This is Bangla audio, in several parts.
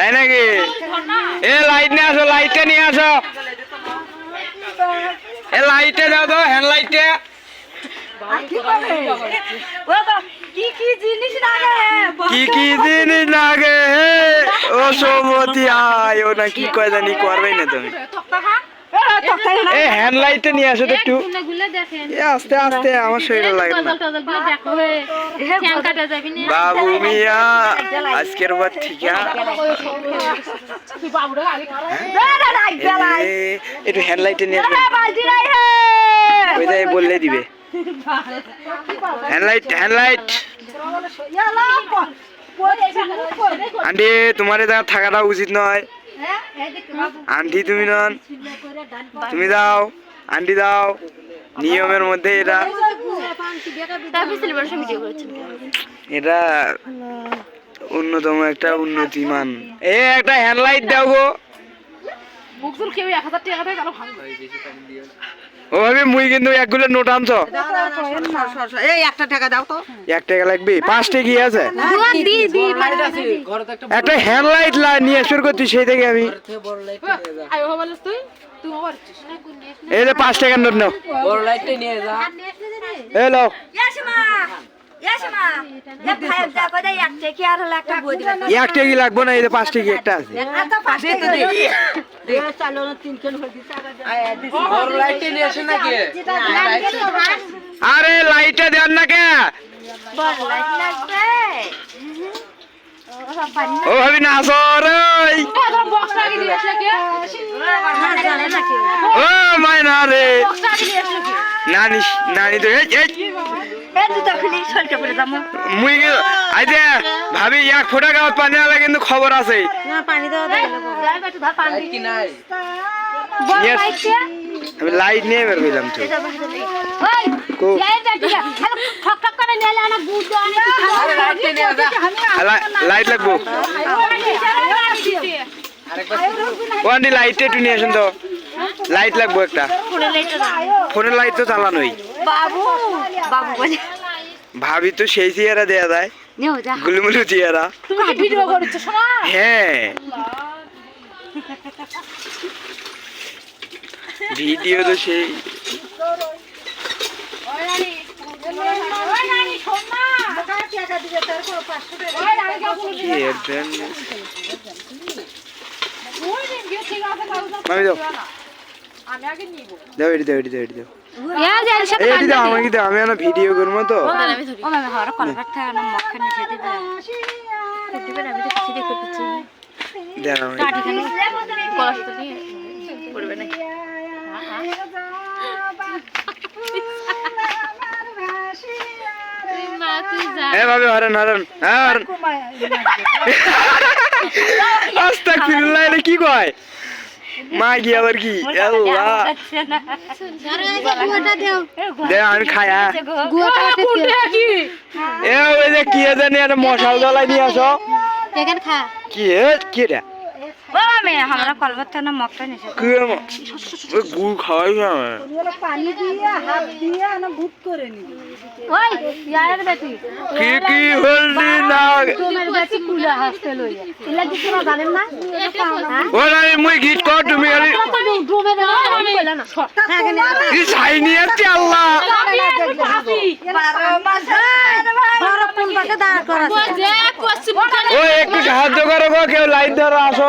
তাই নাকি? এ লাইট নিয়ে আসো লাইটটা নিয়ে আসো। এ লাইটে দাও তো হ্যান্ড লাইটে কি কি জিনিস লাগে? কি কি লাগে? ও সমতি আয় ও না কি কয় জানি করবে না তুমি। এ হ্যান্ড লাইটটা নিয়ে আসো তো একটু। এ আস্তে আস্তে আমার শরীরে লাগে বাবু মিয়া আজকের পর ঠিক একটু হ্যান্ড লাইটে নিয়ে আসবেন ওইটাই বললে দিবে। Hand light hand light aunty তোমার এটা থাকাটা উচিত নয়। আন্টি, তুমি নন। তুমি দাও। আন্টি, দাও। নিয়মের মধ্যে এটা এটা অন্যতম একটা উন্নতি মান এ, একটা হ্যান্ড লাইট দাও গো। মুখদুল কেউ এক হাজার টাকা দেয় তাহলে ভালো ও ভাবি মুই কিন্তু একগুলো নোট আনছো। এই একটা টাকা দাও তো। এক টাকা লাগবে? পাঁচটা কি আছে? দি দি একটা হ্যান্ড লাইট নিয়ে শুরু করছি সেই থেকে আমি। আয় ও বলিস তুই? তুই এই যে পাঁচ টাকার নোট নাও। বড় লাইটটা নিয়ে যা। এই নাও। লাগবো না এই আরে লাইটটা দেন না কে ও ভাবি না আসো রে বক্স লাগিয়ে দিয়ে আসলে কি ও রে নানি নানি তো এই মুই কি ভাবি এক ফোটা গাঁত পানি আলা কিন্তু খবর আছে. আমি লাইট নিয়ে বের হইলাম তো। লাইট লাগবো। ও আন্টি লাইট একটু নিয়ে আসেন তো। লাইট লাগবো একটা। ফোনের লাইট তো চালানোই বাবু বাবু বলে। ভাবি তো সেই চেহারা দেয়া যায়। গুলুমুলু কি ভিডিও করছ হ্যাঁ। ভিডিও তো সেই। মামি দাও আমি আগে নিব। দাও এটি দাও এটি দাও এটি দাও। যার সাথে এই এটি দাও আমাকে দাও আমি এখন ভিডিও করব তো। ও মামা হওয়ার কলকাতা থেকে না আমি তো কিছু দেখতে পাচ্ছি দাও কাটি খানি। নিয়ে পড়বে হরেন হরেন হ্যাঁ হরেন আস্তাক ফিরুল্লাহ কি কয়? মা গিয়ে আবার কি? আমি খায়া। হ্যাঁ কি? এ ওই যে কি জানি একটা মশাল জ্বালাই নিয়ে আসো। কি কি আমি আমরা কলকাতা না মক্কা নিচে কি? ওই গুড় খাওয়াই না ওই ইয়ার বেটি। কি কি হলদি না? তোমার বেটি কুলা হাসতে লই এলা কি তোরা জানেন না? ও মুই গীত কর তুমি খালি তুমি ডুবে না আমি কইলা না। কি ছাই নিয়ে আল্লাহ যে পশ্চিম ও একটু সাহায্য করো কেউ লাইট ধরো আসো।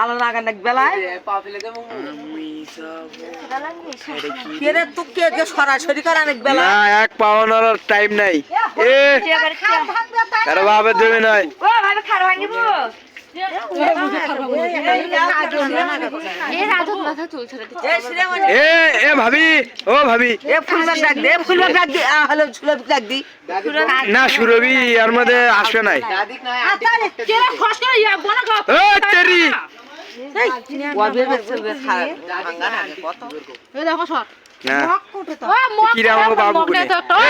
আলো এক বেলায় কেরে তুই কে কে সরাসরি কর অনেক বেলা না এক পাওয়ানোর টাইম নাই এ ও ভাবি না সুরভি এর মধ্যে আসবে নাই কেরা ফস করে ইয়া বনা খাও ও তেরি কত এই দেখো সর হ্যাঁ। কোটে তো। Mug mug. নিয়ে তো।